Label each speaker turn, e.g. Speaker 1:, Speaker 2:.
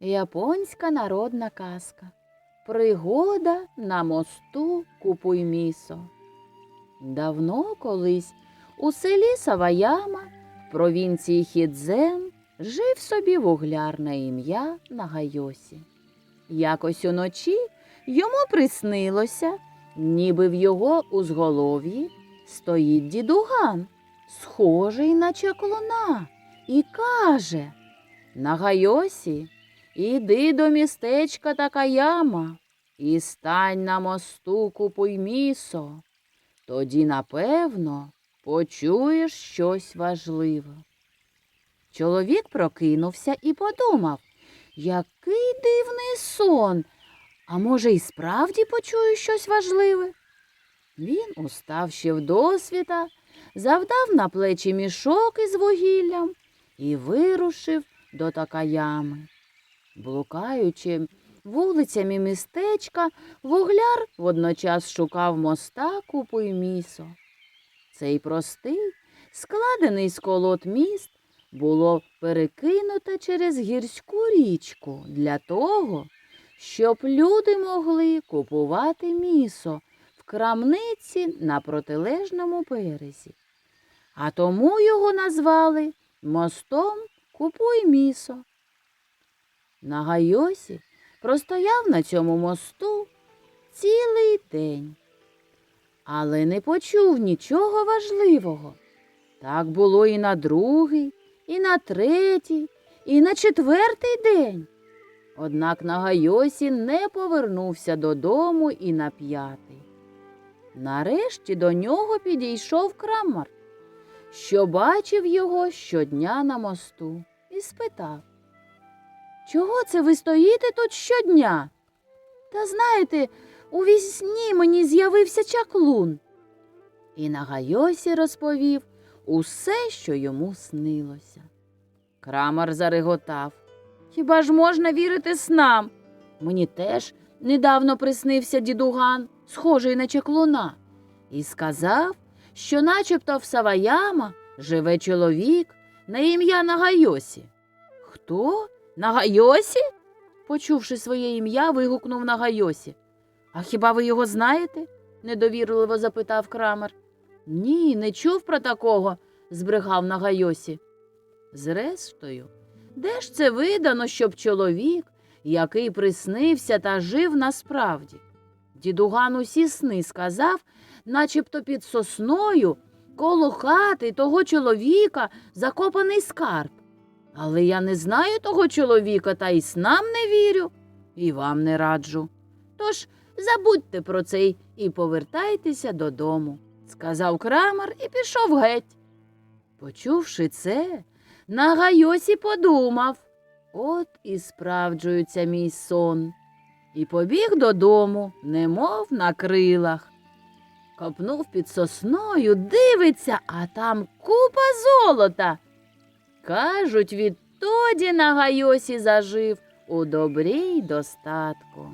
Speaker 1: Японська народна казка. Пригода на мосту Купуймісо. Давно колись у селі Саваяма в провінції Хідзен жив собі вугляр на ім'я Нагайосі. Якось уночі йому приснилося, ніби в його узголов'ї стоїть дідуган, схожий на чаклуна, і каже Нагайосі, іди до містечка Такаяма і стань на мосту Купуймісо. Тоді, напевно, почуєш щось важливе. Чоловік прокинувся і подумав, який дивний сон. А може, і справді почую щось важливе? Він устав ще вдосвіта, завдав на плечі мішок із вугіллям і вирушив до Такаями. Блукаючи вулицями містечка, вугляр водночас шукав моста купуй місо. Цей простий, складений з колод міст, було перекинуто через гірську річку для того, щоб люди могли купувати місо в крамниці на протилежному березі. А тому його назвали мостом Купуй місо. Нагайосі простояв на цьому мосту цілий день, але не почув нічого важливого. Так було і на другий, і на третій, і на четвертий день. Однак Нагайосі не повернувся додому і на п'ятий. Нарешті до нього підійшов крамар, що бачив його щодня на мосту, і спитав Чого це ви стоїте тут щодня? Та знаєте, у вісні мені з'явився чаклун. І Нагайосі розповів усе, що йому снилося. Крамар зареготав. Хіба ж можна вірити снам? Мені теж недавно приснився дідуган, схожий на чаклуна, і сказав, що начебто в Саваяма живе чоловік на ім'я Нагайосі. Хто? Нагайосі? Почувши своє ім'я, вигукнув Нагайосі. А хіба ви його знаєте? недовірливо запитав крамер. Ні, не чув про такого, збрехав Нагайосі. Зрештою, де ж це видано, щоб чоловік, який приснився та жив насправді? Дідуган усі сни сказав, начебто під сосною, коло хати того чоловіка закопаний скарб. Але я не знаю того чоловіка та й снам не вірю, і вам не раджу. Тож забудьте про це і повертайтеся додому, сказав крамер і пішов геть. Почувши це, Нагайосі подумав от і справджується мій сон, і побіг додому, немов на крилах. Копнув під сосною, дивиться, а там купа золота. Кажуть, відтоді на гайосі зажив у добрі й достатку.